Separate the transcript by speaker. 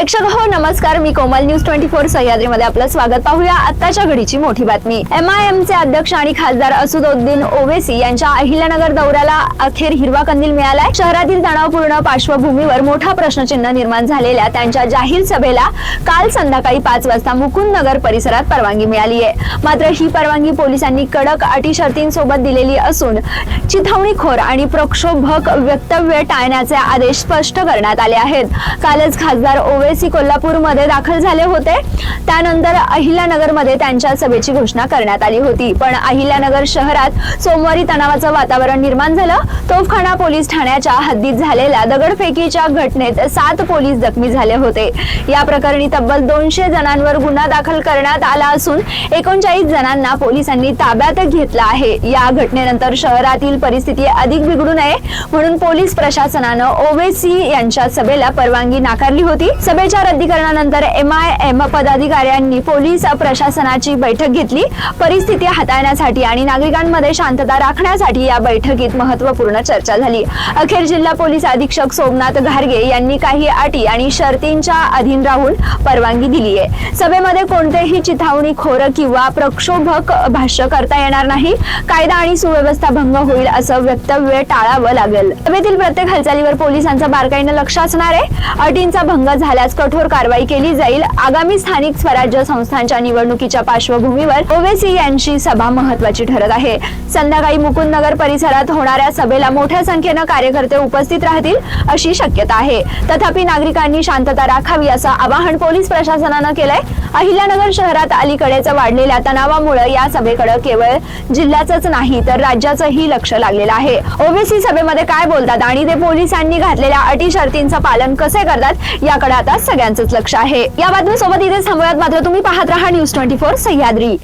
Speaker 1: प्रेक्षक हो नमस्कार. मी कोमल न्यूज ट्वेंटी फोर सह्याद्रीमध्ये आपलं स्वागत पाहूया. आत्ताच्या घडीची मोठी बातमी. एम आय एम चे अध्यक्ष आणि खासदार असुद्दीन ओवेसी यांच्या अहिल्यानगर दौऱ्याला अखेर हिरवा कंदील मिळालाय. शहरातील तणावपूर्ण पार्श्वभूमीवर मोठा प्रश्नचिन्ह निर्माण झालेल्या त्यांच्या जाहीर सभेला काल संध्याकाळी पाच वाजता मुकुंद नगर परिसरात परवानगी मिळाली आहे मात्र ही परवानगी पोलिसांनी कडक अटी शर्तींसोबत दिलेली असून चिथावणीखोर आणि प्रक्षोभक वक्तव्य टाळण्याचे आदेश स्पष्ट करण्यात आले आहेत. कालच खासदार ओवेसी कोल्हापूरमध्ये दाखल झाले होते. त्यानंतर अहिल्यानगरमध्ये त्यांच्या सभेची घोषणा करण्यात आली होती. पण अहिल्यानगर शहरात सोमवारी तणावाचं वातावरण निर्माण झालं. तोफखाना पोलीस ठाण्याच्या हद्दीत झालेल्या दगडफेकीच्या घटनेत सात पोलीस जखमी झाले होते. या प्रकरणी तब्बल दोनशे जणांवर गुन्हा दाखल करण्यात आला असून एकोणचाळीस जणांना पोलिसांनी ताब्यात घेतलं आहे. या घटनेनंतर शहरातील परिस्थिती अधिक बिघडू नये म्हणून पोलीस प्रशासनानं ओवेसी यांच्या सभेला परवानगी नाकारली होती. सभे सभेच्या रद्दीकरणानंतर एम आय एम पदाधिकाऱ्यांनी पोलीस प्रशासनाची बैठक घेतली. परिस्थिती हाताळण्यासाठी आणि नागरिकांमध्ये शांतता राखण्यासाठी या बैठकीत महत्त्वपूर्ण चर्चा झाली. अखेर जिल्हा पोलीस अधीक्षक सोमनाथ घारगे यांनी काही अटी आणि शर्तींच्या अधीन राहून परवानगी दिली आहे. सभेमध्ये कोणतेही चिथावणी खोर किंवा प्रक्षोभक भाष्य करता येणार नाही. कायदा आणि सुव्यवस्था भंग होईल असं वक्तव्य टाळावं लागेल. सभेतील प्रत्येक हालचालीवर पोलिसांचा बारकाईनं लक्ष असणार आहे. अटींचा भंग झाल्यास कठोर कारवाई केली जाईल. आगामी स्थानिक स्वराज्य संस्थांच्या निवडणुकीच्या पार्श्वभूमीवर ओवेसी यांची सभा महत्वाची ठरत आहे. संध्याकाळी मुकुंद नगर परिसरात होणाऱ्या सभेला मोठ्या संख्येनं कार्यकर्ते उपस्थित राहतील अशी शक्यता आहे. तथापि नागरिकांनी शांतता राखावी असं आवाहन पोलीस प्रशासनानं केलंय. अहिल्यानगर शहरात अलीकडेच वाढलेल्या तणावामुळे या सभेकडे केवळ जिल्ह्याचंच नाही तर राज्याचंही लक्ष लागलेलं आहे. ओबीसी सभेमध्ये काय बोलतात आणि ते पोलिसांनी घातलेल्या अटी शर्तींचं पालन कसे करतात याकडे आता सगळ्यांचंच लक्ष आहे. या बातमीसोबत इथे थांबूयात. मात्र तुम्ही पाहत राहा न्यूज ट्वेंटी फोर सह्याद्री.